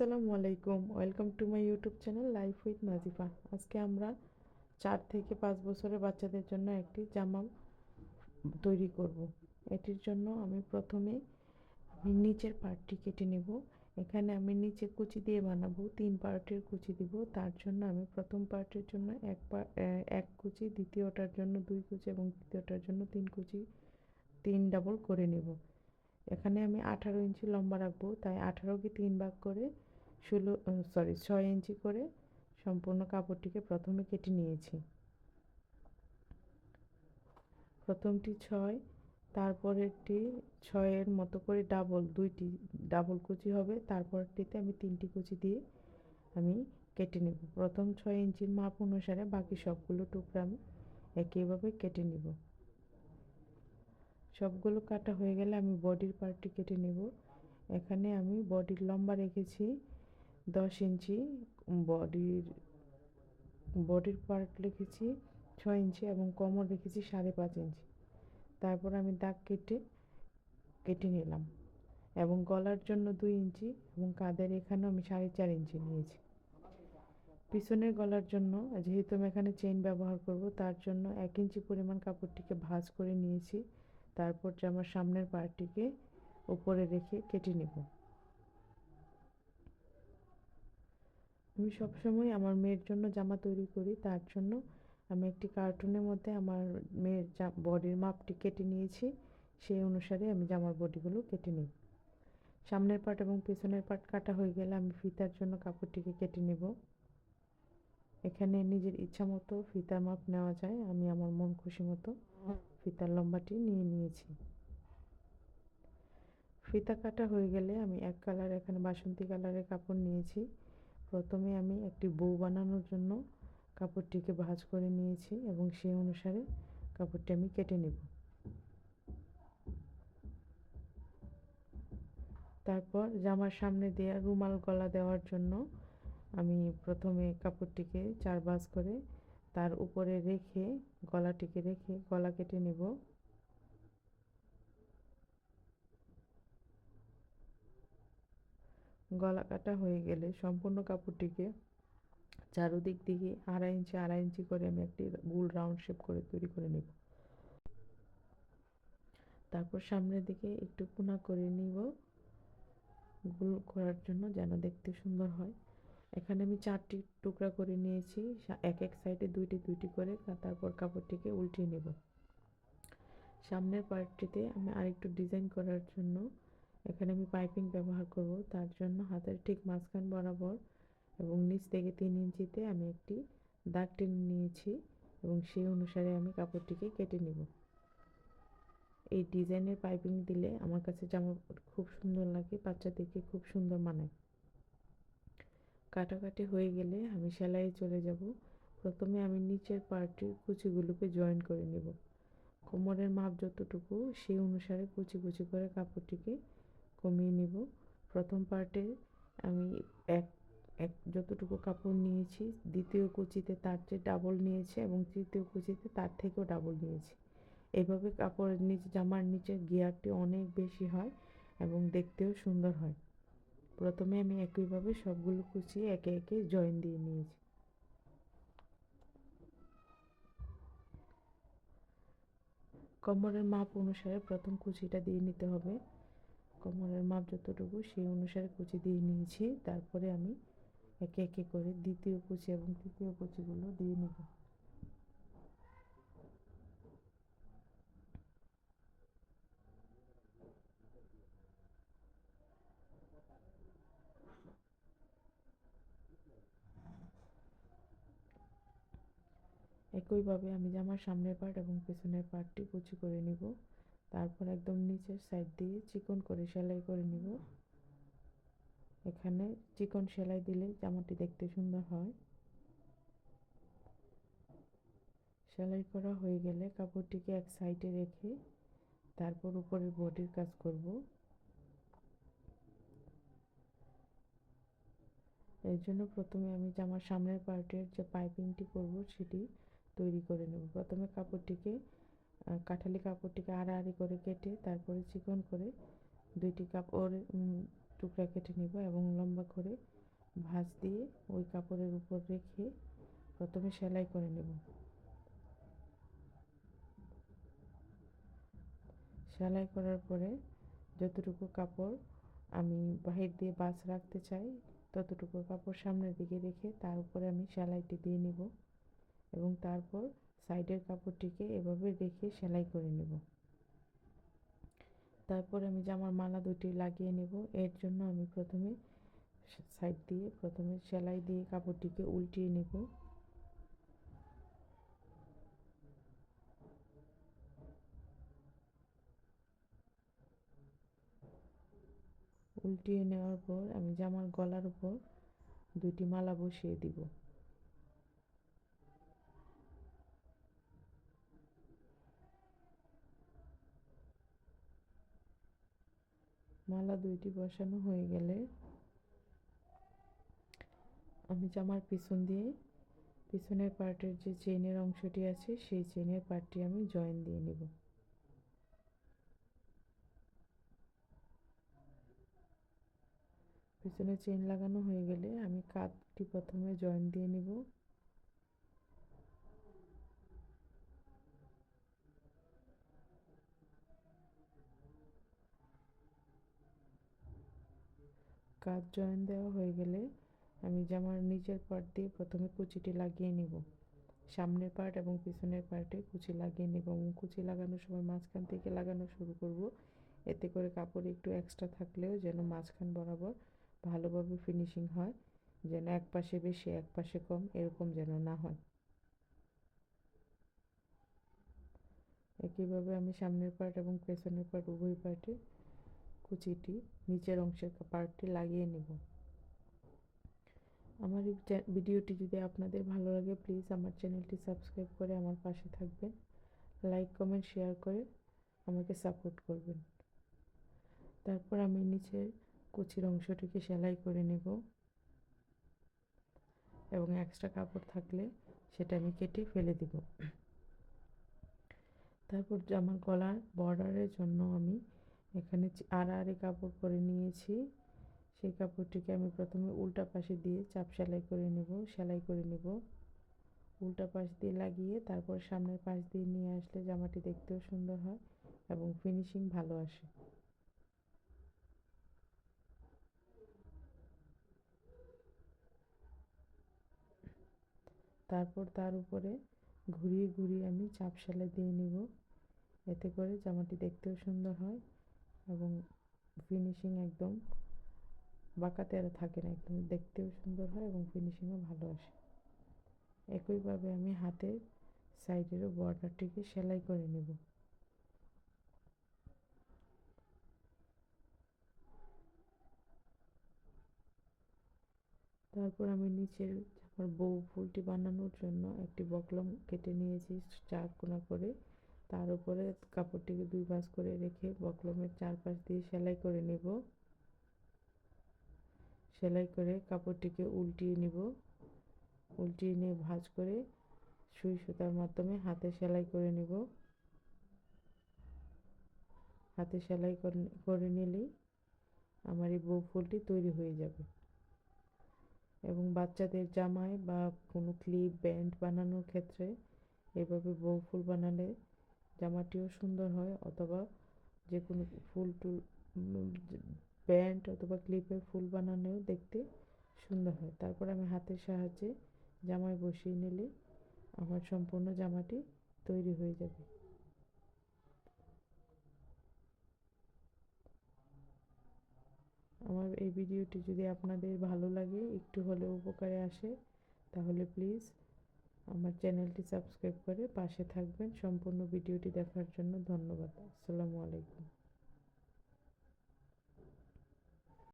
আসসালামু আলাইকুম। Welcome to my YouTube channel life with Nazifa আজকে আমরা চার থেকে পাঁচ বছরের বাচ্চাদের জন্য একটি জামা তৈরি করব। এটির জন্য আমি প্রথমে নিচের পার্টটি কেটে নেব। এখানে আমি নিচে কুচি দিয়ে বানাবো, তিন পার্টের কুচি দিব। তার জন্য আমি প্রথম পার্টের জন্য এক পা এক কুচি, দ্বিতীয়টার জন্য দুই কুচি এবং তৃতীয়টার জন্য তিন কুচি, তিন ডাবল করে নেব। এখানে আমি আঠারো ইঞ্চি লম্বা রাখব, তাই আঠারোকে তিন ভাগ করে ষোলো সরি ছয় ইঞ্চি করে সম্পূর্ণ কাপড়টিকে প্রথমে কেটে নিয়েছি। প্রথমটি ছয়, তারপরেরটি ছয়ের মতো করে ডাবল দুইটি ডাবল কুচি হবে, তারপরটিতে আমি তিনটি কুচি দিয়ে আমি কেটে নেব। প্রথম ছয় ইঞ্চির মাপ অনুসারে বাকি সবগুলো টুকরা আমি একইভাবে কেটে নেব। সবগুলো কাটা হয়ে গেলে আমি বডির পার্টটি কেটে নেব। এখানে আমি বডির লম্বা রেখেছি। দশ ইঞ্চি বডির বডির পার্ট রেখেছি ছয় ইঞ্চি এবং কোমর রেখেছি সাড়ে পাঁচ ইঞ্চি। তারপর আমি দাগ কেটে কেটে নিলাম এবং গলার জন্য দুই ইঞ্চি এবং কাঁধের এখানেও আমি সাড়ে চার ইঞ্চি নিয়েছি। পিছনের গলার জন্য, যেহেতু আমি এখানে চেইন ব্যবহার করব, তার জন্য এক ইঞ্চি পরিমাণ কাপড়টিকে ভাঁজ করে নিয়েছি। তারপর জামার সামনের পার্টটিকে উপরে রেখে কেটে নেব। আমি সবসময় আমার মেয়ের জন্য জামা তৈরি করি। তার জন্য আমি একটি কার্টুনের মধ্যে আমার মেয়ের বডির মাপটি কেটে নিয়েছি। সেই অনুসারে আমি জামার বডিগুলো কেটে নিই। সামনের পার্ট এবং পেছনের পার্ট কাটা হয়ে গেলে আমি ফিতার জন্য কাপড়টিকে কেটে নেব। এখানে নিজের ইচ্ছা মতো ফিতার মাপ নেওয়া যায়। আমি আমার মন খুশি মতো ফিতার লম্বাটি নিয়ে নিয়েছি। ফিতা কাটা হয়ে গেলে আমি এক কালার, এখানে বাসন্তী কালারের কাপড় নিয়েছি। প্রথমে আমি একটি বউ বানানোর জন্য কাপড়টিকে ভাঁজ করে নিয়েছি এবং সেই অনুসারে কাপড়টি আমি কেটে নেব। তারপর জামার সামনে দেওয়া রুমাল গলা দেওয়ার জন্য আমি প্রথমে কাপড়টিকে চার ভাঁজ করে তার উপরে রেখে গলাটিকে রেখে গলা কেটে নেব। গলা কাটা হয়ে গেলে সম্পূর্ণ কাপড়টিকে চারোদিক দিকে আড়াই ইঞ্চি আড়াই ইঞ্চি করে আমি একটি গোল রাউন্ড শেপ করে তৈরি করে নেব। তারপর সামনের দিকে একটু কোনা করে নিব। গোল করার জন্য যেন দেখতে সুন্দর হয়। এখানে আমি চারটি টুকরা করে নিয়েছি। এক এক সাইডে দুইটি দুইটি করে তারপর কাপড়টিকে উল্টিয়ে নেব। সামনের পার্টটিতে আমি আরেকটু ডিজাইন করার জন্য এখানে আমি পাইপিং ব্যবহার করব। তার জন্য হাতের ঠিক মাঝখান বরাবর এবং নিচ থেকে তিন ইঞ্চিতে আমি একটি দাগ টেনে নিয়েছি এবং সেই অনুসারে আমি কাপড়টিকে কেটে নেব। এই ডিজাইনের পাইপিং দিলে আমার কাছে জামা খুব সুন্দর লাগে বাচ্চাদেরকে খুব সুন্দর মানায় কাটাকাটি হয়ে গেলে আমি সেলাইয়ে চলে যাব। প্রথমে আমি নিচের পার্টির কুচিগুলোকে জয়েন করে নেব। কোমরের মাপ যতটুকু সেই অনুসারে কুচি কুচি করে কাপড়টিকে কমিয়ে নিব। প্রথম পার্টে আমি এক এক যতটুকু কাপড় নিয়েছি, দ্বিতীয় কুচিতে তার চেয়ে ডাবল নিয়েছি এবং তৃতীয় কুচিতে তার থেকেও ডাবল নিয়েছি। এভাবে কাপড়ের নিচে, জামার নিচের গিয়ারটি অনেক বেশি হয় এবং দেখতেও সুন্দর হয়। প্রথমে আমি একইভাবে সবগুলো কুচি একে একে জয়েন দিয়ে নিয়েছি। কোমরের মাপ অনুসারে প্রথম কুচিটা দিয়ে নিতে হবে। কোমরের মাপ যতটুকু, সেই অনুসারে কুচি দিয়ে নিয়েছি। তারপরে আমি একে একে করে দ্বিতীয় কুচি এবং তৃতীয় কুচিগুলো দিয়ে নেব। একইভাবে আমি জামার সামনের পার্ট এবং পেছনের পার্টটি কুচি করে নিব। তারপর একদম নিচের সাইড দিয়ে চিকন করে সেলাই করে নিব। এখানে চিকন সেলাই দিলে জামাটি দেখতে সুন্দর হয়। সেলাই করা হয়ে গেলে কাপড়টিকে এক সাইডে রেখে তারপর উপরের বডির কাজ করব। এর জন্য প্রথমে আমি জামার সামনের পার্টের যে পাইপিংটি করব, সেটি তৈরি করে নেব। প্রথমে কাপড়টিকে কাঠালি কাপড়টিকে আড়াআড়ি করে কেটে তারপরে চিকন করে দুইটি কাপড় টুকরা কেটে নিব এবং লম্বা করে ভাঁজ দিয়ে ওই কাপড়ের উপর রেখে প্রথমে সেলাই করে নেব। সেলাই করার পরে যতটুকু কাপড় আমি বাহির দিয়ে বাস রাখতে চাই, ততটুকু কাপড় সামনের দিকে রেখে তার উপরে আমি সেলাইটি দিয়ে নেব এবং তারপর সাইডের কাপড়টিকে এভাবে রেখে সেলাই করে নেব। তারপর আমি জামার মালা দুটি লাগিয়ে নেব, এর জন্য আমি প্রথমে সাইড দিয়ে, প্রথমে সেলাই দিয়ে কাপড়টিকে উল্টিয়ে নেব। উল্টিয়ে নেওয়ার পর আমি জামার গলার উপর দুটি মালা বসিয়ে দিব। মালা দুইটি বসানো হয়ে গেলে আমি জামার পিছন দিয়ে, পিছনের পার্টের যে চেইনের অংশটি আছে, সেই চেইনের পার্টটি আমি জয়েন দিয়ে নেব। পিছনে চেইন লাগানো হয়ে গেলে আমি কাঠটি প্রথমে জয়েন দিয়ে নিব। কাজ জয়েন দেওয়া হয়ে গেলে আমি জামার নিচের পার্ট দিয়ে প্রথমে কুচিটি লাগিয়ে নিব। সামনের পার্ট এবং পিছনের পার্টে কুচি লাগিয়ে নেব এবং কুচি লাগানোর সময় মাঝখান থেকে লাগানো শুরু করব। এতে করে কাপড় একটু এক্সট্রা থাকলেও যেন মাঝখান বরাবর ভালোভাবে ফিনিশিং হয়, যেন এক পাশে বেশি, এক পাশে কম, এরকম যেন না হয়। একইভাবে আমি সামনের পার্ট এবং পেছনের পার্ট উভয় পার্টে কুচিটি নিচের অংশের পার্টটি লাগিয়ে নেব। আমার এই ভিডিওটি যদি আপনাদের ভালো লাগে প্লিজ আমার চ্যানেলটি সাবস্ক্রাইব করে আমার পাশে থাকবেন। লাইক কমেন্ট শেয়ার করে আমাকে সাপোর্ট করবেন। তারপর আমি নিচের কুচির অংশটিকে সেলাই করে নেব। এবং এক্সট্রা কাপড় থাকলে সেটা আমি কেটে ফেলে দেব। তারপর আমার গলার বর্ডারের জন্য আমি এখানে আড়াআড়ি কাপড় করে নিয়েছি। সেই কাপড়টিকে আমি প্রথমে উল্টা পাশে দিয়ে চাপ সেলাই করে নেব, সেলাই করে নেব। উল্টা পাশ দিয়ে লাগিয়ে তারপর সামনের পাশ দিয়ে নিয়ে আসলে জামাটি দেখতেও সুন্দর হয় এবং ফিনিশিং ভালো আসে। তারপর তার উপরে ঘুরিয়ে ঘুরিয়ে আমি চাপ সেলাই দিয়ে নিব। এতে করে জামাটি দেখতেও সুন্দর হয়। এবং ফিনিশিং একদম বাঁকাতে আর থাকে না, একদম দেখতেও সুন্দর হয় এবং ফিনিশিংও ভালো আসে। একইভাবে আমি হাতের সাইডেরও বর্ডারটিকে সেলাই করে নেব। তারপর আমি নিচের আমার বউ ফুলটি বানানোর জন্য একটি বকলম কেটে নিয়েছি, চার কোনা করে। তার উপরে কাপড়টিকে দুই ভাঁজ করে রেখে বকলমের চারপাশ দিয়ে সেলাই করে নেব। সেলাই করে কাপড়টিকে উল্টিয়ে নিব। উল্টিয়ে নিয়ে ভাঁজ করে সুই সুতার মাধ্যমে হাতে সেলাই করে নিব। হাতে সেলাই করে নিলেই আমার এই বউ ফুলটি তৈরি হয়ে যাবে। এবং বাচ্চাদের জামায় বা কোনো ক্লিপ, ব্যান্ড বানানোর ক্ষেত্রে এভাবে বউ ফুল বানালে জামাটিও সুন্দর হয়, অথবা যে কোনো ফুল টুল ব্যান্ড অথবা ক্লিপের ফুল বানানোও দেখতে সুন্দর হয়। তারপর আমি হাতের সাহায্যে জামায় বসিয়ে নিলে আমার সম্পূর্ণ জামাটি তৈরি হয়ে যাবে। আমার এই ভিডিওটি যদি আপনাদের ভালো লাগে, একটু হলেও উপকারে আসে, তাহলে প্লিজ আমার চ্যানেলটি সাবস্ক্রাইব করে পাশে থাকবেন। সম্পূর্ণ ভিডিওটি দেখার জন্য ধন্যবাদ। আসসালামু আলাইকুম।